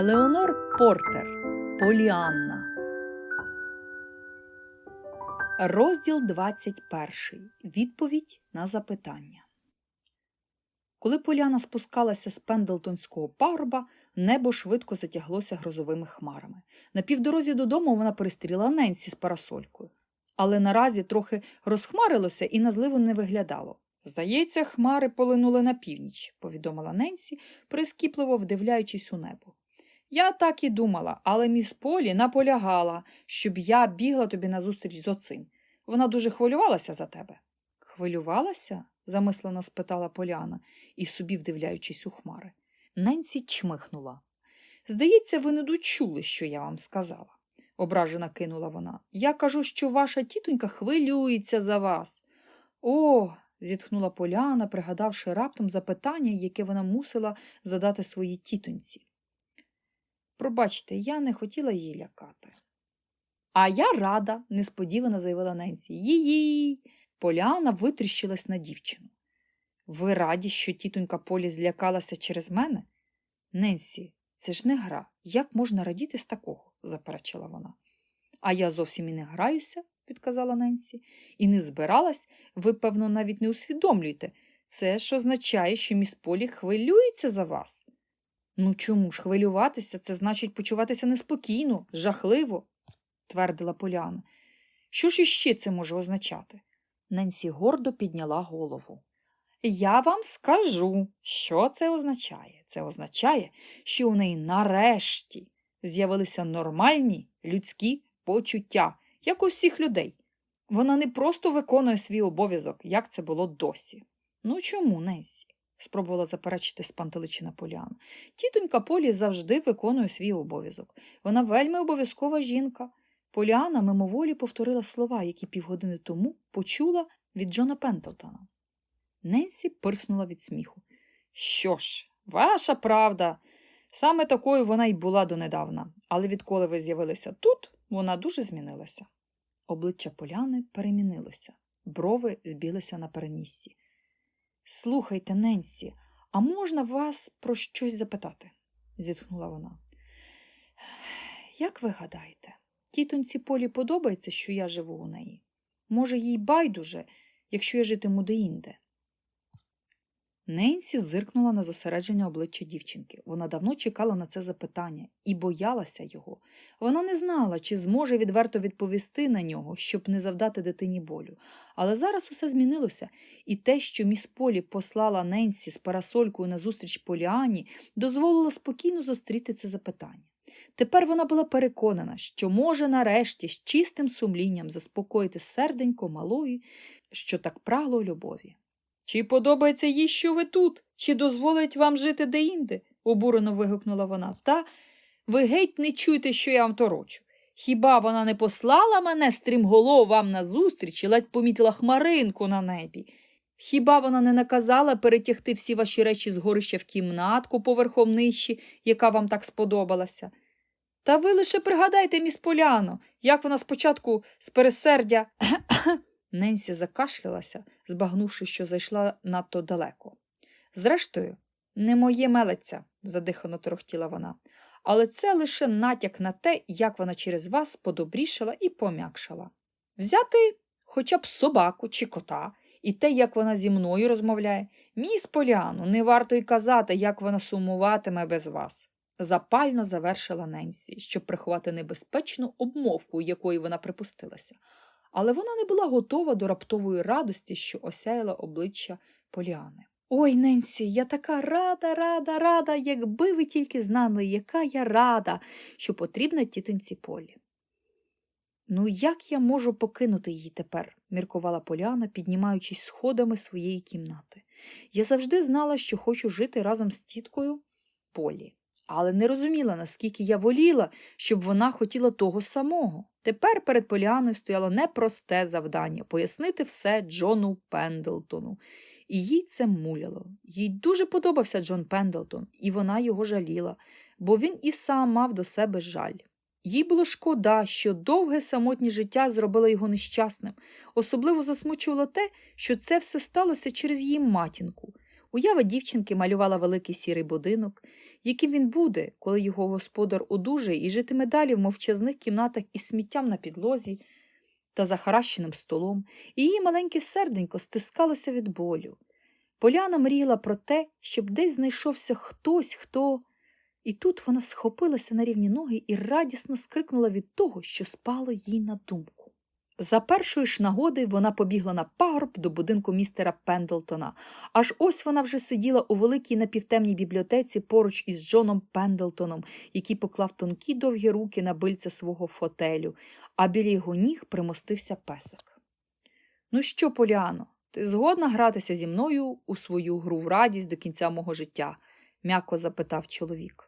Елеонор Портер Поліанна. Розділ 21. Відповідь на запитання. Коли Поліана спускалася з Пендлтонського пагорба, небо швидко затяглося грозовими хмарами. На півдорозі додому вона перестріла Ненсі з парасолькою. Але наразі трохи розхмарилося і на зливу не виглядало. Здається, хмари полинули на північ, повідомила Ненсі, прискіпливо вдивляючись у небо. Я так і думала, але міс Полі наполягала, щоб я бігла тобі назустріч з оцим. Вона дуже хвилювалася за тебе. Хвилювалася? замислено спитала Поляна і собі вдивляючись у хмари. Ненсі чмихнула. Здається, ви не дочули, що я вам сказала, ображена кинула вона. Я кажу, що ваша тітонька хвилюється за вас. О, зітхнула Поляна, пригадавши раптом запитання, яке вона мусила задати своїй тітоньці. Пробачте, я не хотіла її лякати. А я рада, несподівано заявила Ненсі. Її. Поляна витріщилась на дівчину. Ви раді, що тітонька Полі злякалася через мене? Ненсі, це ж не гра. Як можна радіти з такого? заперечила вона. А я зовсім і не граюся, відказала Ненсі, і не збиралась, ви, певно, навіть не усвідомлюєте. Це ж означає, що міс Полі хвилюється за вас. Ну чому ж хвилюватися це значить почуватися неспокійно, жахливо, твердила Поляна. Що ж іще це може означати? Ненсі гордо підняла голову. Я вам скажу, що це означає. Це означає, що у неї нарешті з'явилися нормальні людські почуття, як у всіх людей. Вона не просто виконує свій обов'язок, як це було досі. Ну чому, Ненсі? Спробувала заперечити спантеличина Поляна. Тітонька Полі завжди виконує свій обов'язок. Вона вельми обов'язкова жінка. Поліана мимоволі повторила слова, які півгодини тому почула від Джона Пентлтона. Ненсі пирснула від сміху. Що ж, ваша правда. Саме такою вона й була донедавна, але відколи ви з'явилися тут, вона дуже змінилася. Обличчя Поляни перемінилося, брови збілися на переніссі. Слухайте, Ненсі, а можна вас про щось запитати? зітхнула вона. Як ви гадаєте, тітонці Полі подобається, що я живу у неї? Може, їй байдуже, якщо я житиму деінде? Ненсі зиркнула на зосередження обличчя дівчинки. Вона давно чекала на це запитання і боялася його. Вона не знала, чи зможе відверто відповісти на нього, щоб не завдати дитині болю. Але зараз усе змінилося, і те, що міс Полі послала Ненсі з парасолькою назустріч Поліані, дозволило спокійно зустріти це запитання. Тепер вона була переконана, що може нарешті з чистим сумлінням заспокоїти серденько малої, що так прагло любові. Чи подобається їй, що ви тут, чи дозволить вам жити деінде? обурено вигукнула вона. Та ви геть не чуєте, що я вам торочу. Хіба вона не послала мене стрімголов вам назустріч і ледь помітила хмаринку на небі? Хіба вона не наказала перетягти всі ваші речі з горища в кімнатку поверхом нижчі, яка вам так сподобалася? Та ви лише пригадайте, міс Поляно, як вона спочатку з пересердя. Ненсі закашлялася, збагнувши, що зайшла надто далеко. Зрештою, не моє мелеться, задихано торохтіла вона, але це лише натяк на те, як вона через вас подобрішала і пом'якшала. Взяти хоча б собаку чи кота, і те, як вона зі мною розмовляє, міс Поляну, не варто й казати, як вона сумуватиме без вас. Запально завершила Ненсі, щоб приховати небезпечну обмовку, якої вона припустилася але вона не була готова до раптової радості, що осяяла обличчя Поліани. Ой, Ненсі, я така рада, рада, рада, якби ви тільки знали, яка я рада, що потрібна тітоньці Полі. Ну, як я можу покинути її тепер? міркувала Поляна, піднімаючись сходами своєї кімнати. Я завжди знала, що хочу жити разом з тіткою Полі, але не розуміла, наскільки я воліла, щоб вона хотіла того самого. Тепер перед Поліаною стояло непросте завдання пояснити все Джону Пендлтону. І їй це муляло. Їй дуже подобався Джон Пендлтон, і вона його жаліла, бо він і сам мав до себе жаль. Їй було шкода, що довге самотнє життя зробило його нещасним. Особливо засмучувало те, що це все сталося через її матінку. Уява дівчинки малювала великий сірий будинок, яким він буде, коли його господар одужає і житиме далі в мовчазних кімнатах із сміттям на підлозі та захаращеним столом, і її маленьке серденько стискалося від болю. Поляна мріяла про те, щоб десь знайшовся хтось, хто. І тут вона схопилася на рівні ноги і радісно скрикнула від того, що спало їй на думку. За першої ж нагоди вона побігла на пагорб до будинку містера Пендлтона. Аж ось вона вже сиділа у великій напівтемній бібліотеці поруч із Джоном Пендлтоном, який поклав тонкі довгі руки на бильце свого фотелю, а біля його ніг примостився песик. Ну що, Поліано, ти згодна гратися зі мною у свою гру в радість до кінця мого життя? м'яко запитав чоловік.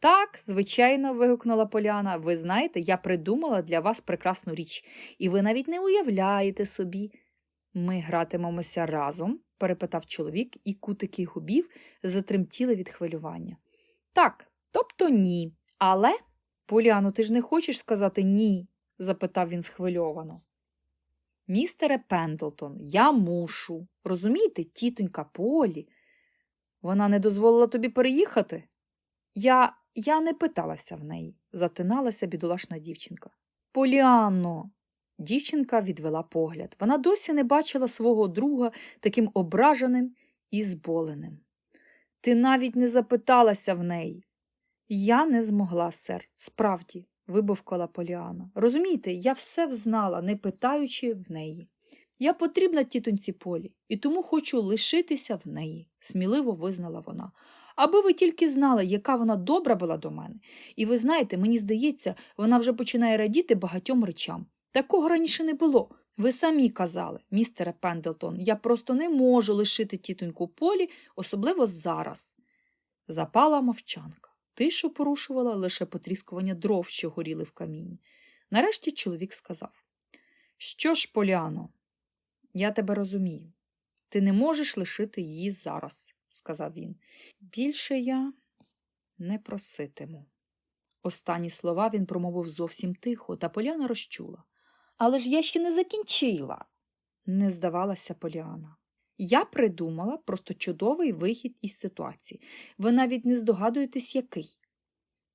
Так, звичайно, вигукнула Поляна. Ви знаєте, я придумала для вас прекрасну річ, і ви навіть не уявляєте собі. Ми гратимемося разом? перепитав чоловік, і кутики губів затремтіли від хвилювання. Так, тобто ні. Але, Поляно, ти ж не хочеш сказати ні? запитав він схвильовано. Містере Пендлтон, я мушу. Розумієте, тітонька Полі. Вона не дозволила тобі переїхати? Я я не питалася в неї, затиналася бідолашна дівчинка. Поліанно. Дівчинка відвела погляд. Вона досі не бачила свого друга таким ображеним і зболеним. Ти навіть не запиталася в неї. Я не змогла, сер, справді, вибовкала Поліана. Розумієте, я все взнала, не питаючи в неї. Я потрібна тітоньці Полі, і тому хочу лишитися в неї, сміливо визнала вона. Аби ви тільки знали, яка вона добра була до мене. І ви знаєте, мені здається, вона вже починає радіти багатьом речам. Такого раніше не було. Ви самі казали, містере Пендлтон, я просто не можу лишити тітоньку полі, особливо зараз. Запала мовчанка. Тишу порушувала лише потріскування дров, що горіли в каміні. Нарешті чоловік сказав Що ж, Поляно, я тебе розумію. Ти не можеш лишити її зараз сказав він. Більше я не проситиму. Останні слова він промовив зовсім тихо, та Поляна розчула. Але ж я ще не закінчила, не здавалася Поліана. Я придумала просто чудовий вихід із ситуації. Ви навіть не здогадуєтесь, який.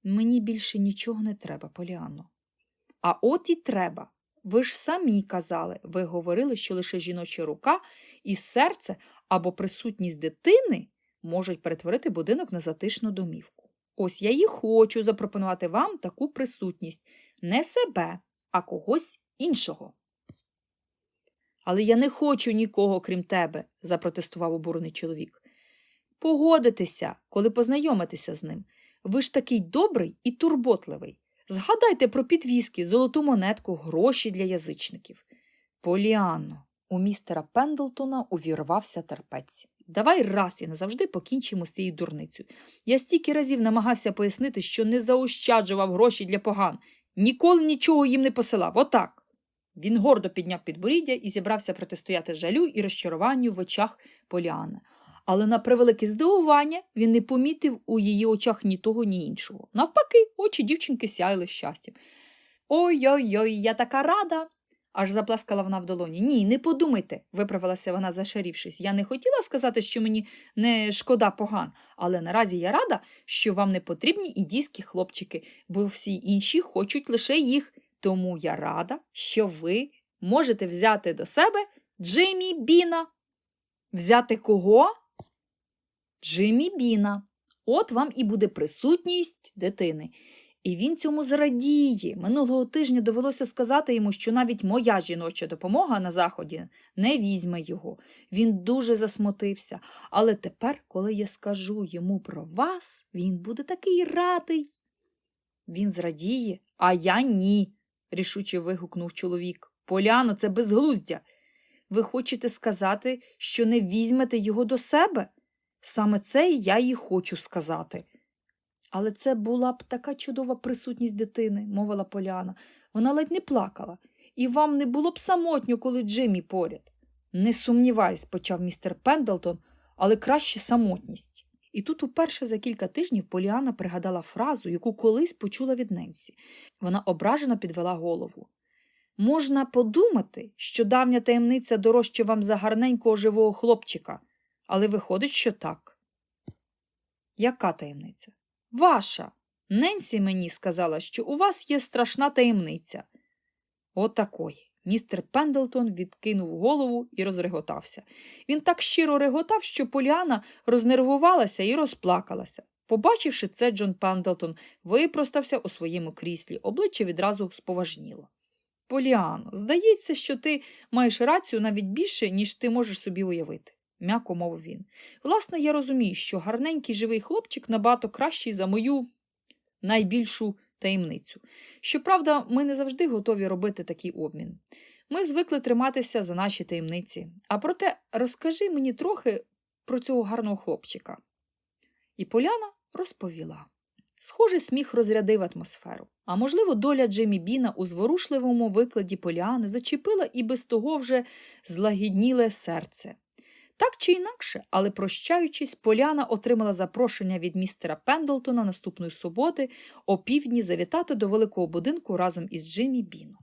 Мені більше нічого не треба, Поліано. А от і треба. Ви ж самі казали, ви говорили, що лише жіноча рука і серце або присутність дитини можуть перетворити будинок на затишну домівку. Ось я і хочу запропонувати вам таку присутність не себе, а когось іншого. Але я не хочу нікого, крім тебе, запротестував обурений чоловік. Погодитеся, коли познайомитеся з ним. Ви ж такий добрий і турботливий. Згадайте про підвіски, золоту монетку, гроші для язичників. Поліанно, у містера Пендлтона увірвався терпець. Давай раз і назавжди покінчимо з цією дурницею. Я стільки разів намагався пояснити, що не заощаджував гроші для поган, ніколи нічого їм не посилав. Отак. Він гордо підняв підборіддя і зібрався протистояти жалю і розчаруванню в очах Поліани. Але на превелике здивування він не помітив у її очах ні того, ні іншого. Навпаки, очі дівчинки сяяли щастям. Ой-ой, ой я така рада аж заплескала вона в долоні. Ні, не подумайте, виправилася вона, зашарівшись. Я не хотіла сказати, що мені не шкода поган, але наразі я рада, що вам не потрібні індійські хлопчики, бо всі інші хочуть лише їх. Тому я рада, що ви можете взяти до себе Джиммі Біна. Взяти кого? Джиммі Біна. От вам і буде присутність дитини. І він цьому зрадіє. Минулого тижня довелося сказати йому, що навіть моя жіноча допомога на заході не візьме його. Він дуже засмутився. Але тепер, коли я скажу йому про вас, він буде такий радий. Він зрадіє, а я ні, рішуче вигукнув чоловік. Поляно, це безглуздя. Ви хочете сказати, що не візьмете його до себе? Саме це я і хочу сказати. Але це була б така чудова присутність дитини, мовила Поляна. Вона ледь не плакала. І вам не було б самотньо, коли Джиммі поряд. Не сумнівайся, почав містер Пендлтон, але краще самотність. І тут уперше за кілька тижнів Поліана пригадала фразу, яку колись почула від Ненсі. Вона ображено підвела голову. Можна подумати, що давня таємниця дорожче вам за гарненького живого хлопчика, але виходить, що так. Яка таємниця? Ваша. Ненсі мені сказала, що у вас є страшна таємниця. Отакої. Містер Пендлтон відкинув голову і розреготався. Він так щиро реготав, що Поліана рознервувалася і розплакалася. Побачивши це, Джон Пендлтон випростався у своєму кріслі, обличчя відразу споважніло. Поліано, здається, що ти маєш рацію навіть більше, ніж ти можеш собі уявити, м'яко мовив він. Власне, я розумію, що гарненький живий хлопчик набагато кращий за мою найбільшу таємницю. Щоправда, ми не завжди готові робити такий обмін. Ми звикли триматися за наші таємниці. А проте розкажи мені трохи про цього гарного хлопчика. І Поляна розповіла. Схожий сміх розрядив атмосферу. А можливо, доля Джемі Біна у зворушливому викладі Поляни зачепила і без того вже злагідніле серце. Так чи інакше, але прощаючись, Поляна отримала запрошення від містера Пендлтона наступної суботи о півдні завітати до великого будинку разом із Джиммі Біном.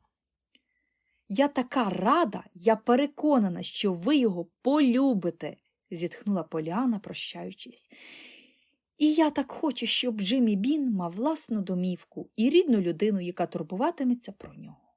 Я така рада, я переконана, що ви його полюбите, зітхнула Поляна, прощаючись. І я так хочу, щоб Джиммі Бін мав власну домівку і рідну людину, яка турбуватиметься про нього.